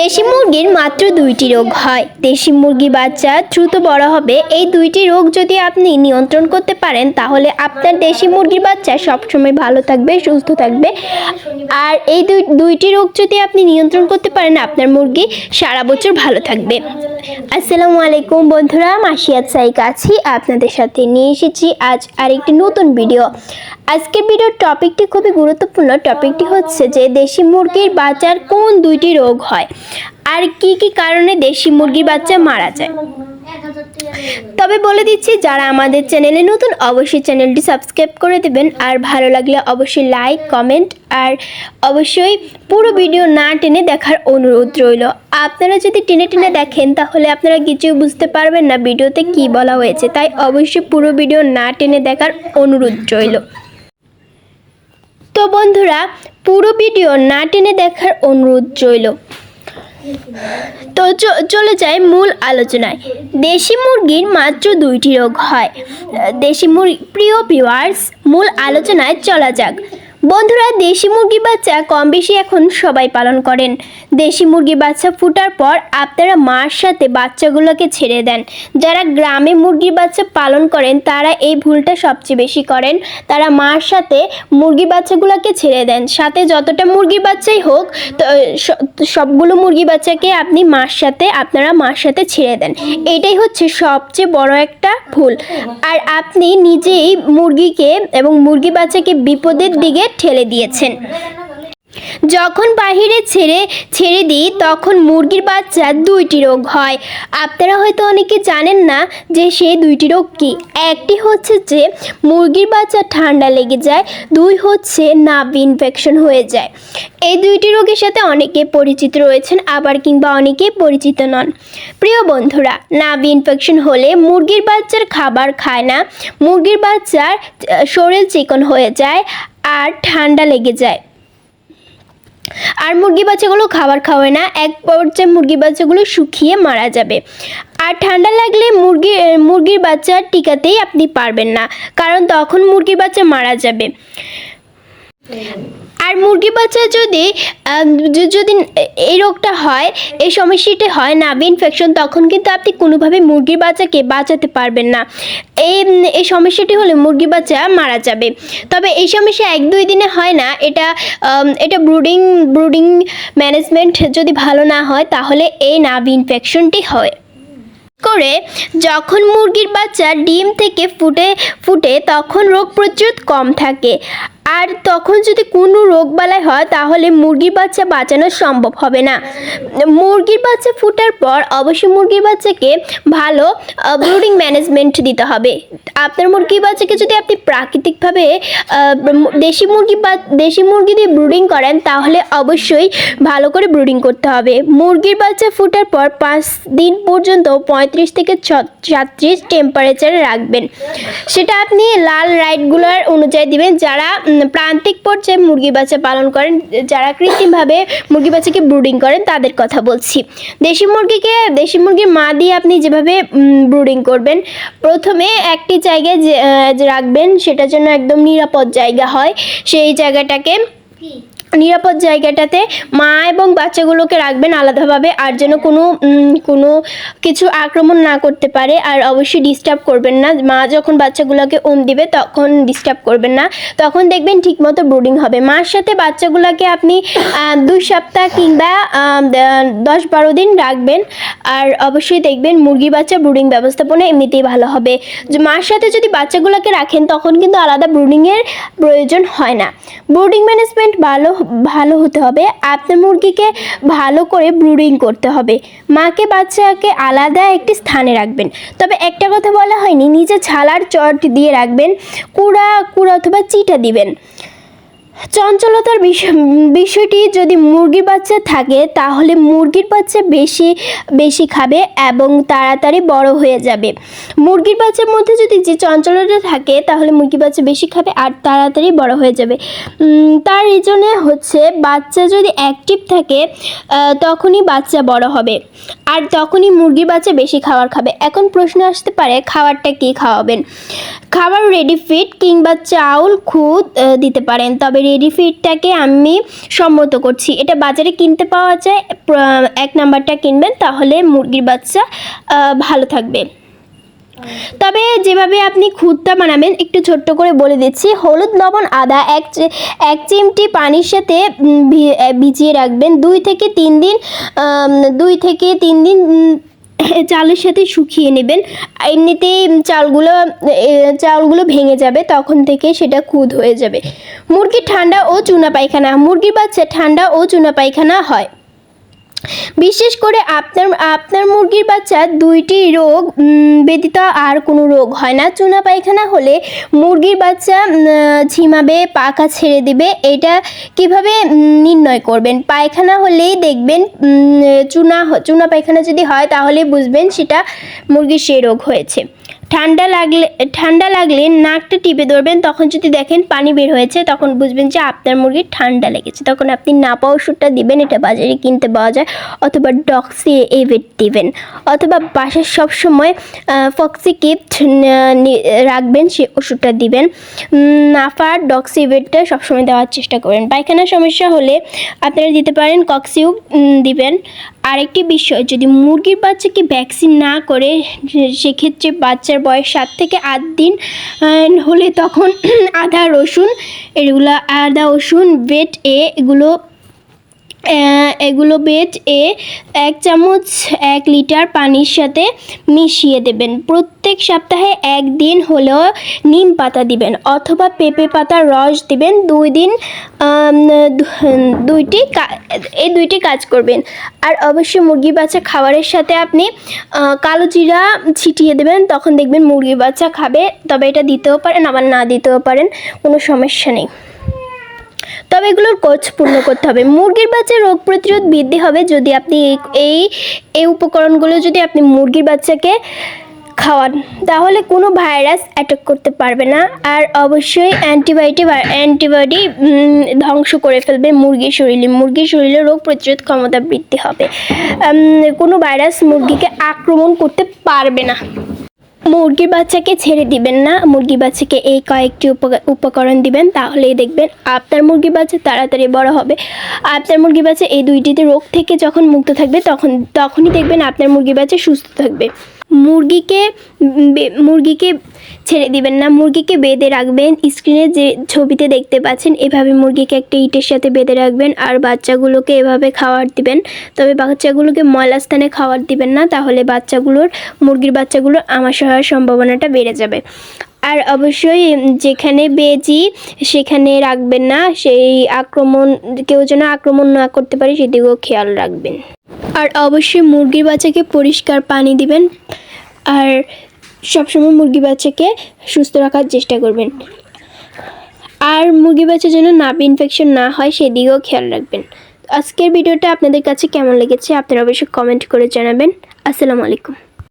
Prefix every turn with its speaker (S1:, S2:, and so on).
S1: দেশি মুরগির মাত্র দুইটি রোগ হয়। দেশি মুরগি বাচ্চা দ্রুত বড় হবে। এই দুইটি রোগ যদি আপনি নিয়ন্ত্রণ করতে পারেন, তাহলে আপনার দেশি মুরগির বাচ্চা সবসময় ভালো থাকবে, সুস্থ থাকবে। আর এই দুই দুইটি রোগ যদি আপনি নিয়ন্ত্রণ করতে পারেন, আপনার মুরগি সারা বছর ভালো থাকবে। আসসালামু আলাইকুম বন্ধুরা মাসিয়াত সাইক আছি, আপনাদের সাথে নিয়ে এসেছি আজ আরেকটি নতুন ভিডিও। আজকের ভিডিওর টপিকটি খুবই গুরুত্বপূর্ণ, টপিকটি হচ্ছে যে দেশি মুরগির বাচ্চার কোন দুইটি রোগ হয়, আর কি কি কারণে দেশি মুরগির বাচ্চা মারা যায়। তবে বলে দিচ্ছি, যারা আমাদের চ্যানেলে নতুন, অবশ্যই চ্যানেলটি সাবস্ক্রাইব করে দেবেন। আর ভালো লাগলে অবশ্যই লাইক কমেন্ট আর অবশ্যই পুরো ভিডিও না টেনে দেখার অনুরোধ রইল। আপনারা যদি টেনে টেনে দেখেন, তাহলে আপনারা কিছুই বুঝতে পারবেন না ভিডিওতে কি বলা হয়েছে। তাই অবশ্যই পুরো ভিডিও না টেনে দেখার অনুরোধ রইল। তো বন্ধুরা, পুরো ভিডিও না টেনে দেখার অনুরোধ রইল। তো চলে যায় মূল আলোচনায়। দেশি মুরগির মাত্র দুইটি রোগ হয়। দেশি মুরগি প্রিয় পিওয়ার্স মূল আলোচনায় চলা যাক। বন্ধুরা, দেশি মুরগি বাচ্চা কম বেশি এখন সবাই পালন করেন। দেশি মুরগি বাচ্চা ফুটার পর আপনারা মার সাথে বাচ্চাগুলোকে ছেড়ে দেন। যারা গ্রামে মুরগির বাচ্চা পালন করেন, তারা এই ভুলটা সবচেয়ে বেশি করেন। তারা মার সাথে মুরগি বাচ্চাগুলোকে ছেড়ে দেন। সাথে যতটা মুরগির বাচ্চাই হোক সবগুলো মুরগি বাচ্চাকে আপনি মার সাথে, আপনারা মার সাথে ছেড়ে দেন। এটাই হচ্ছে সবচেয়ে বড় একটা ভুল। আর আপনি নিজেই মুরগিকে এবং মুরগি বাচ্চাকে বিপদের দিকে ঠেলে দিয়েছেন। যখন বাহিরে ছেড়ে ছেড়ে দিই, তখন মুরগির বাচ্চা দুইটি রোগ হয়। আপনারা হয়তো অনেকে জানেন না যে সেই দুইটি রোগ কী। একটি হচ্ছে যে মুরগির বাচ্চা ঠান্ডা লেগে যায়, দুই হচ্ছে নাভি ইনফেকশন হয়ে যায়। এই দুইটি রোগের সাথে অনেকে পরিচিত রয়েছেন, আবার কিংবা অনেকে পরিচিত নন। প্রিয় বন্ধুরা, নাভি ইনফেকশন হলে মুরগির বাচ্চার খাবার খায় না। মুরগির বাচ্চার শরীর চিকন হয়ে যায় আর ঠান্ডা লেগে যায়। আর মুরগি বাচ্চাগুলো খাবার খাওয়ায় না, এক পর্যায়ে মুরগি বাচ্চাগুলো শুকিয়ে মারা যাবে। আর ঠান্ডা লাগলে মুরগি মুরগির বাচ্চা টিকাতেই আপনি পারবেন না, কারণ তখন মুরগির বাচ্চা মারা যাবে। আর মুরগি বাচ্চা যদি যদি এই রোগটা হয়, এই সমস্যাটি হয় নাভি ইনফেকশন তখন কিন্তু আপনি কোনোভাবে মুরগির বাচ্চাকে বাঁচাতে পারবেন না। এই এই সমস্যাটি হলে মুরগি বাচ্চা মারা যাবে। তবে এই সমস্যা এক দুই দিনে হয় না, এটা এটা ব্রুডিং ব্রুডিং ম্যানেজমেন্ট যদি ভালো না হয়, তাহলে এই নাভি ইনফেকশনটি হয়। করে যখন মুরগির বাচ্চা ডিম থেকে ফুটে ফুটে, তখন রোগ প্রতিরোধ কম থাকে। আর তখন যদি কোনো রোগবালাই হয়, তাহলে মুরগির বাচ্চা বাঁচানো সম্ভব হবে না। মুরগির বাচ্চা ফুটার পর অবশ্যই মুরগির বাচ্চাকে ভালো ব্রুডিং ম্যানেজমেন্ট দিতে হবে। আপনার মুরগির বাচ্চাকে যদি আপনি প্রাকৃতিকভাবে দেশি মুরগি বা, দেশি মুরগি দিয়ে ব্রুডিং করেন, তাহলে অবশ্যই ভালো করে ব্রুডিং করতে হবে। মুরগির বাচ্চা ফুটার পর পাঁচ দিন পর্যন্ত পঁয়ত্রিশ থেকে সাতত্রিশ টেম্পারেচারে রাখবেন। সেটা আপনি লাল রাইটগুলোর অনুযায়ী দিবেন, যারা প্রান্তিক পর্যায়ে মুরগি বাচ্চা পালন করেন, যারা কৃত্রিমভাবে মুরগি বাচ্চাকে ব্রুডিং করেন, তাদের কথা বলছি। দেশি মুরগিকে, দেশি মুরগির মা দিয়ে আপনি যেভাবে ব্রুডিং করবেন, প্রথমে একটি জায়গায় যে রাখবেন সেটার জন্য একদম নিরাপদ জায়গা হয়, সেই জায়গাটাকে নিরাপদ জায়গাটাতে মা এবং বাচ্চাগুলোকে রাখবেন আলাদাভাবে আর যেন কোনো কোনো কিছু আক্রমণ না করতে পারে আর অবশ্যই ডিস্টার্ব করবেন না। মা যখন বাচ্চাগুলোকে ওম দিবে তখন ডিস্টার্ব করবেন না। তখন দেখবেন ঠিকমতো ব্রুডিং হবে। মার সাথে বাচ্চাগুলোকে আপনি দুই সপ্তাহ কিংবা দশ বারো দিন রাখবেন। আর অবশ্যই দেখবেন মুরগি বাচ্চা ব্রুডিং ব্যবস্থাপনা এমনিতেই ভালো হবে। মার সাথে যদি বাচ্চাগুলোকে রাখেন তখন কিন্তু আলাদা ব্রুডিংয়ের প্রয়োজন হয় না। ব্রুডিং ম্যানেজমেন্ট ভালো ভালো হতে হবে। আপনার মুরগিকে ভালো করে ব্রুডিং করতে হবে। মাকে, বাচ্চাকে আলাদা একটি স্থানে রাখবেন। তবে একটা কথা বলা হয়নি, নিজে ছালার চট দিয়ে রাখবেন, কুড়া কুড়া অথবা চিটা দিবেন। চঞ্চলতার বিষয়, বিষয়টি যদি মুরগির বাচ্চা থাকে, তাহলে মুরগির বাচ্চা বেশি বেশি খাবে এবং তাড়াতাড়ি বড় হয়ে যাবে। মুরগির বাচ্চার মধ্যে যদি যে চঞ্চলতা থাকে, তাহলে মুরগির বাচ্চা বেশি খাবে আর তাড়াতাড়ি বড় হয়ে যাবে। তার রিজনে হচ্ছে বাচ্চা যদি অ্যাক্টিভ থাকে তখনই বাচ্চা বড় হবে। আর তখনই মুরগির বাচ্চা বেশি খাবার খাবে। এখন প্রশ্ন আসতে পারে, খাবারটা কী খাওয়াবেন? খাবার রেডি ফিট কিংবা চাউল খুদ দিতে পারেন। তবে রেডি ফিডটাকে আমি সম্মত করছি। এটা বাজারে কিনতে পাওয়া যায় এক নাম্বারটা কিনবেন, তাহলে মুরগির বাচ্চা ভালো থাকবে। তবে যেভাবে আপনি খুদটা বানাবেন, একটু ছোট্ট করে বলে দিচ্ছি। হলুদ লবণ, আদা, এক এক চিমটি পানির সাথে ভিজিয়ে রাখবেন। দুই থেকে তিন দিন দুই থেকে তিন দিন চালের সাথে শুকিয়ে নেবেন। এমনিতেই চালগুলো চালগুলো ভেঙে যাবে, তখন থেকে সেটা কুদ হয়ে যাবে। মুরগির ঠান্ডা ও চুনা পায়খানা, মুরগির বাচ্চা ঠান্ডা ও চুনা পায়খানা হয়। বিশেষ করে আপনার আপনার মুরগির বাচ্চার দুইটি রোগ ব্যতীত আর কোনো রোগ হয় না। চুনা পায়খানা হলে মুরগির বাচ্চা ঝিমাবে পাকা ছেড়ে দিবে। এটা কীভাবে নির্ণয় করবেন? পায়খানা হলেই দেখবেন চুনা চুনা পায়খানা যদি হয় তাহলে বুঝবেন সেটা মুরগির সেই রোগ হয়েছে। ঠান্ডা লাগলে ঠান্ডা লাগলে নাকটা টিপে ধরবেন, তখন যদি দেখেন পানি বের হয়েছে, তখন বুঝবেন যে আপনার মুরগির ঠান্ডা লেগেছে। তখন আপনি নাপা ওষুধটা দিবেন, এটা বাজারে কিনতে পাওয়া যায়, অথবা ডক্সি এভেট দিবেন। অথবা বাসার সবসময় ফক্সি কিপ্ট রাখবেন, সে ওষুধটা দিবেন। নাফা ডক্সি এভেটটা সবসময় দেওয়ার চেষ্টা করবেন পায়খানার সমস্যা হলে আপনারা দিতে পারেন কক্সিউ দিবেন। আরেকটি বিষয়, যদি মুরগির বাচ্চাকে ভ্যাকসিন না করে সেক্ষেত্রে বাচ্চার বয়স সাত থেকে আট দিন হলে তখন আদা রসুন এগুলো আদা রসুন বেট এগুলো এগুলো বেট এ এক চামচ, এক লিটার পানির সাথে মিশিয়ে দেবেন। প্রত্যেক সপ্তাহে একদিন হলেও নিম পাতা দিবেন অথবা পেঁপে পাতার রস দিবেন। দুই দিন দুইটি এই দুইটি কাজ করবেন। আর অবশ্যই মুরগি বাচ্চা খাবারের সাথে আপনি কালো জিরা ছিটিয়ে দেবেন। তখন দেখবেন মুরগি বাচ্চা খাবে। তবে এটা দিতেও পারেন, আবার না দিতেও পারেন। কোনো সমস্যা নেই। তবে এগুলোর কোচ পূর্ণ করতে হবে। মুরগির বাচ্চার রোগ প্রতিরোধ বৃদ্ধি হবে যদি আপনি এই- এই উপকরণগুলো যদি আপনি মুরগির বাচ্চাকে খাওয়ান। তাহলে কোনো ভাইরাস অ্যাটাক করতে পারবে না। আর অবশ্যই অ্যান্টিবায়োটিক অ্যান্টিবায়োটিক ধ্বংস করে ফেলবে মুরগির শরীরে। মুরগির শরীরে রোগ প্রতিরোধ ক্ষমতা বৃদ্ধি হবে। কোনো ভাইরাস মুরগিকে আক্রমণ করতে পারবে না। মুরগির বাচ্চাকে ছেড়ে দিবেন না। মুরগি বাচ্চাকে এই কয়েকটি উপক- উপকরণ দিবেন, তাহলেই দেখবেন আপনার মুরগি বাচ্চা তাড়াতাড়ি বড় হবে। আপনার মুরগি বাচ্চা এই দুইটিতে রোগ থেকে যখন মুক্ত থাকবে, তখন, তখনই দেখবেন আপনার মুরগি বাচ্চা সুস্থ থাকবে। মুরগিকে মুরগিকে ছেড়ে দিবেন না, মুরগিকে বেঁধে রাখবেন। স্ক্রিনে যে ছবিতে দেখতে পাচ্ছেন, এভাবে মুরগিকে একটা ইটের সাথে বেঁধে রাখবেন আর বাচ্চাগুলোকে এভাবে খাবার দিবেন। তবে বাচ্চাগুলোকে ময়লা স্থানে খাবার দিবেন না, তাহলে বাচ্চাগুলোর, মুরগির বাচ্চাগুলোর আমাশয় হওয়ার সম্ভাবনাটা বেড়ে যাবে। আর অবশ্যই যেখানে বেজি, সেখানে রাখবেন না, সেই আক্রমণ, কেউ যেন আক্রমণ না করতে পারে, সেদিকেও খেয়াল রাখবেন। আর অবশ্যই মুরগির বাচ্চাকে পরিষ্কার পানি দিবেন। আর সবসময় মুরগি বাচ্চাকে সুস্থ রাখার চেষ্টা করবেন। আর মুরগি বাচ্চা যেন নাভি ইনফেকশন না হয়, সেদিকেও খেয়াল রাখবেন। আজকের ভিডিওটা আপনাদের কাছে কেমন লেগেছে, আপনারা অবশ্যই কমেন্ট করে জানাবেন। আসসালামু আলাইকুম।